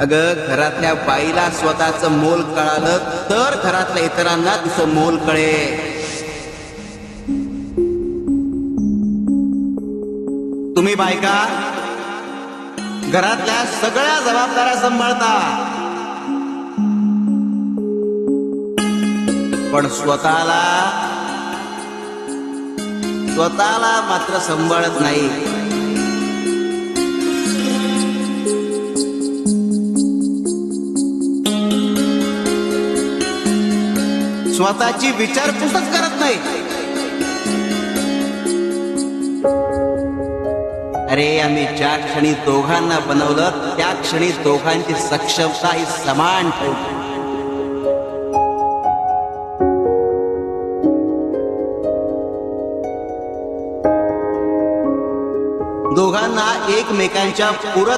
अगं घरातल्या बाईला स्वतःचं मोल कळालं तर घरातल्या इतरांना तिचं मोल कळे तुम्ही बायका घरातल्या सगळ्या जबाबदाऱ्या सांभाळता. पण स्वतःला स्वतःला मात्र सांभाळत नाही. स्वतःची विचारपूसच करत नाही. अरे आम्ही ज्या क्षणी दोघांना बनवलं त्या क्षणी दोघांची सक्षमता ही समान ठेवली. दोघांना एकमेकांच्या पूरक